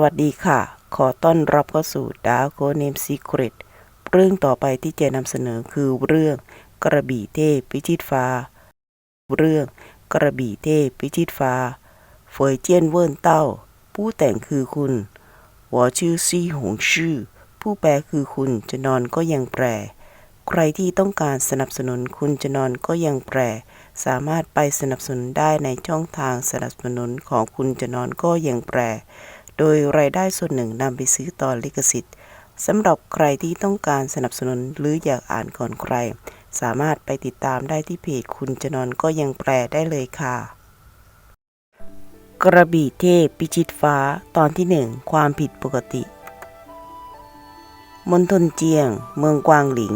สวัสดีค่ะ ขอต้อนรับเข้าสู่ Dark Code Name Secret เรื่องต่อไปที่จะนำเสนอคือเรื่องกระบี่เทพพิชิตฟ้า เรื่องกระบี่เทพพิชิตฟ้าเฟยเจียนเวินเต้า ผู้แต่งคือคุณวอชื่อซีหงชื่อ ผู้แปลคือคุณจะนอนก็ยังแปล ใครที่ต้องการสนับสนุนคุณจะนอนก็ยังแปล สามารถไปสนับสนุนได้ในช่องทางสนับสนุนของคุณจะนอนก็ยังแปล โดยรายได้ส่วนหนึ่งนำไปซื้อต่อลิขสิทธิ์สำหรับใครที่ต้องการสนับสนุนหรืออยากอ่านก่อนใคร สามารถไปติดตามได้ที่เพจคุณจะนอนก็ยังแปลได้เลยค่ะ กระบี่เทพพิชิตฟ้าตอนที่หนึ่งความผิดปกติ มณฑลเจียง เมืองกวางหลิง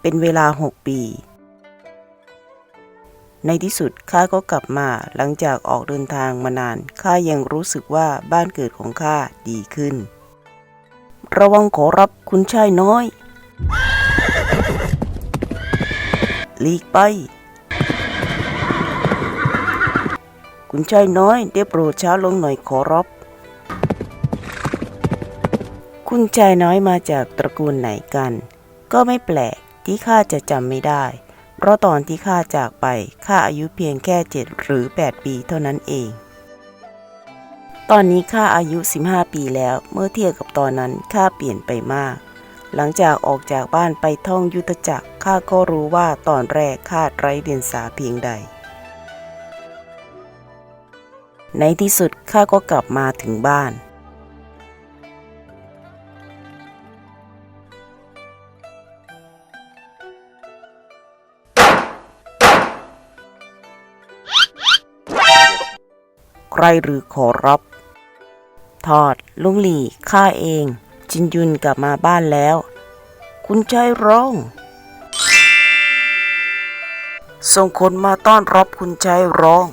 เป็นเวลาหกปี ในที่สุดข้าก็กลับมาหลังจากออกเดินทางมานานข้ายังรู้สึกว่าบ้านเกิดของข้าดีขึ้น ระวังขอรับคุณชายน้อยหลีกไป คุณชายน้อยได้โปรดช้าลงหน่อยขอรับ คุณชายน้อยมาจากตระกูลไหนกัน ก็ไม่แปลกที่ข้าจะจำไม่ได้ เพราะตอนที่ข้าจากไปข้าอายุเพียงแค่เจ็ดหรือ8ปีเท่านั้นเอง ตอนนี้ข้าอายุ 15 ปีแล้วเมื่อเทียบกับตอนนั้นข้าเปลี่ยนไปมาก หลังจากออกจากบ้านไปท่องยุทธจักรข้าก็รู้ว่าตอนแรกข้าไร้เดียงสาเพียงใด ในที่สุดข้าก็กลับมาถึงบ้าน ใครหรือขอรับ ทอด ลุงหลี่ข้าเอง จินยุนกลับมาบ้านแล้ว คุณชายร้อง ส่งคนมาต้อนรับคุณชายร้อง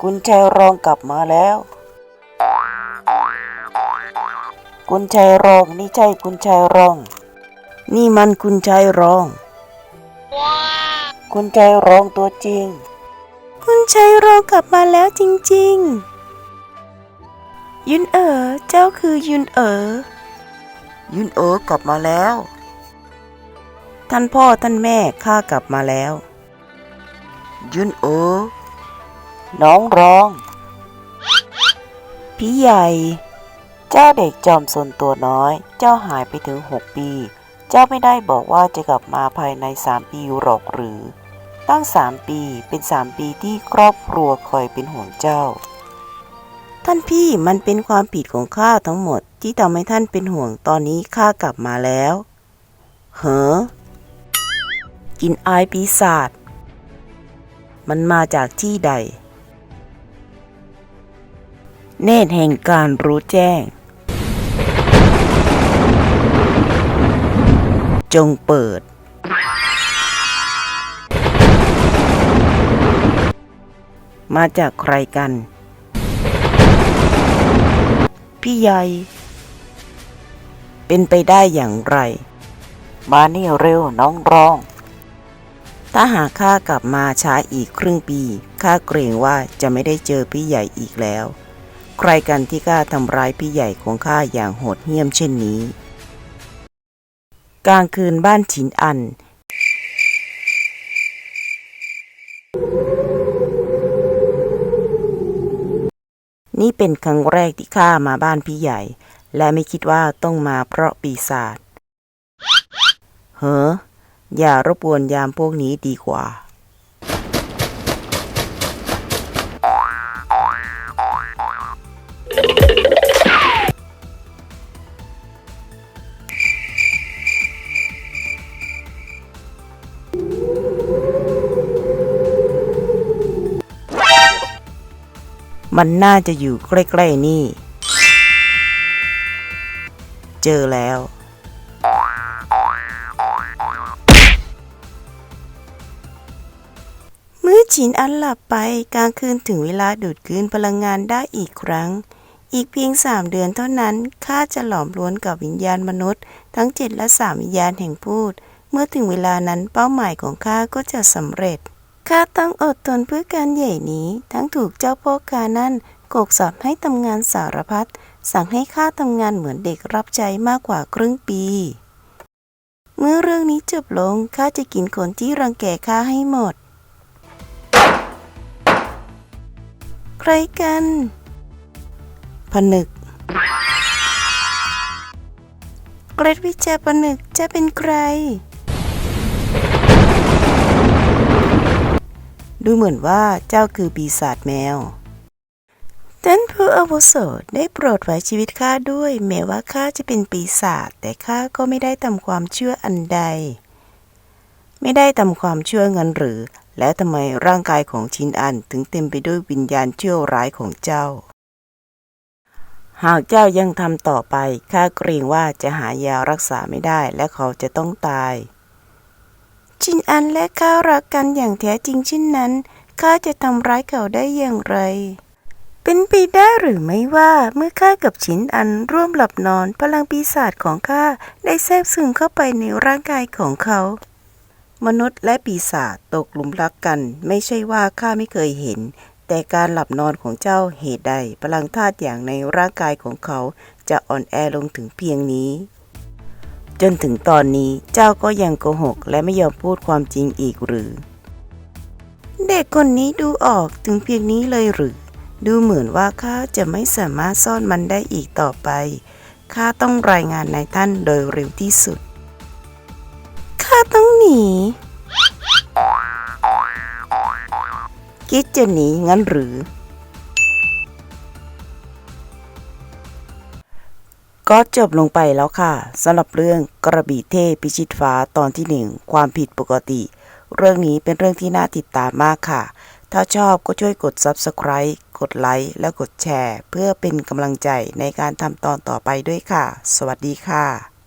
คุณชายร้องกลับมาแล้ว คุณชายร้องนี่ใช่คุณชายร้อง นี่มันคุณชายร้อง คุณชายร้องตัวจริง คุณชัยรองกลับมาแล้วจริงๆ ยุนเอ๋อเจ้าคือยุนเอ๋อยุนเอ๋อกลับมาแล้ว ท่านพ่อท่านแม่ข้ากลับมาแล้ว ยุนเอ๋อน้องร้อง พี่ใหญ่ เจ้าเด็กจอมสนตัวน้อย เจ้าหายไปถึงหกปี เจ้าไม่ได้บอกว่าจะกลับมาภายในสามปีหรอกหรือ ตั้งสามปีเป็นสามปีที่ครอบครัวคอยเป็นห่วงเจ้า ท่านพี่มันเป็นความผิดของข้าทั้งหมดที่ทำให้ท่านเป็นห่วงตอนนี้ข้ากลับมาแล้วเหอกินอายปีศาจมันมาจากที่ใด เนตรแห่งการรู้แจ้ง จงเปิด มาจากใครกัน พี่ใหญ่ เป็นไปได้อย่างไร มานี่เร็วน้องร้อง ถ้าหากข้ากลับมาช้าอีกครึ่งปีข้าเกรงว่าจะไม่ได้เจอพี่ใหญ่อีกแล้ว ใครกันที่กล้าทำร้ายพี่ใหญ่ของข้าอย่างโหดเหี้ยมเช่นนี้ กลางคืนบ้านฉินอัน นี่เป็นครั้งแรกที่ข้ามาบ้านพี่ใหญ่ และไม่คิดว่าต้องมาเพราะปีศาจเฮ้ออย่ารบกวนยามพวกนี้ดีกว่า มันน่าจะอยู่ใกล้ๆนี่ เจอแล้วเมื่อจินอันหลับไปกลางคืนถึงเวลาดูดคืนพลังงานได้อีกครั้ง อีกเพียงสามเดือนเท่านั้นข้าจะหลอมล้วนกับวิญญาณมนุษย์ ทั้งเจ็ดและสามวิญญาณแห่งพูด เมื่อถึงเวลานั้นเป้าหมายของข้าก็จะสำเร็จ ข้าต้องอดทนเพื่อการใหญ่นี้ ทั้งถูกเจ้าพ่อกานั่นโกกสอบให้ทำงานสารพัดสั่งให้ข้าทำงานเหมือนเด็กรับใช้มากกว่าครึ่งปี เมื่อเรื่องนี้จบลงข้าจะกินคนที่รังแกข้าให้หมด ใครกัน ผนึกเกรดวิชาผนึกจะเป็นใคร ดูเหมือนว่าเจ้าคือปีศาจแมวท่านผู้อาวุโสได้โปรดไว้ชีวิตข้าด้วย แม้ว่าข้าจะเป็นปีศาจแต่ข้าก็ไม่ได้ทำความเชื่ออันใด ไม่ได้ทำความเชื่อเงินหรือ แล้วทำไมร่างกายของชินอันถึงเต็มไปด้วยวิญญาณเชื่อร้ายของเจ้า หากเจ้ายังทำต่อไปข้าเกรงว่าจะหายารักษาไม่ได้และเขาจะต้องตาย ชินอันและข้ารักกันอย่างแท้จริงเช่นนั้นข้าจะทำร้ายเขาได้อย่างไร เป็นไปได้หรือไม่ว่าเมื่อข้ากับชินอันร่วมหลับนอนพลังปีศาจของข้าได้แทรกซึมเข้าไปในร่างกายของเขา มนุษย์และปีศาจตกหลุมรักกัน ไม่ใช่ว่าข้าไม่เคยเห็น แต่การหลับนอนของเจ้าเหตุใดพลังธาตุอย่างในร่างกายของเขาจะอ่อนแอลงถึงเพียงนี้ จนถึงตอนนี้เจ้าก็ยังโกหกและไม่ยอมพูดความจริงอีกหรือ เด็กคนนี้ดูออกถึงเพียงนี้เลยหรือ ดูเหมือนว่าข้าจะไม่สามารถซ่อนมันได้อีกต่อไปข้าต้องรายงานนายท่านโดยเร็วที่สุดข้าต้องหนี คิดจะหนีงั้นหรือ ก็จบลงไปแล้วค่ะสำหรับเรื่องกระบี่เทพพิชิตฟ้าตอนที่หนึ่งความผิดปกติ เรื่องนี้เป็นเรื่องที่น่าติดตามมากค่ะ ถ้าชอบก็ช่วยกด Subscribe กดไลค์และกดแชร์ เพื่อเป็นกำลังใจในการทำตอนต่อไปด้วยค่ะ สวัสดีค่ะ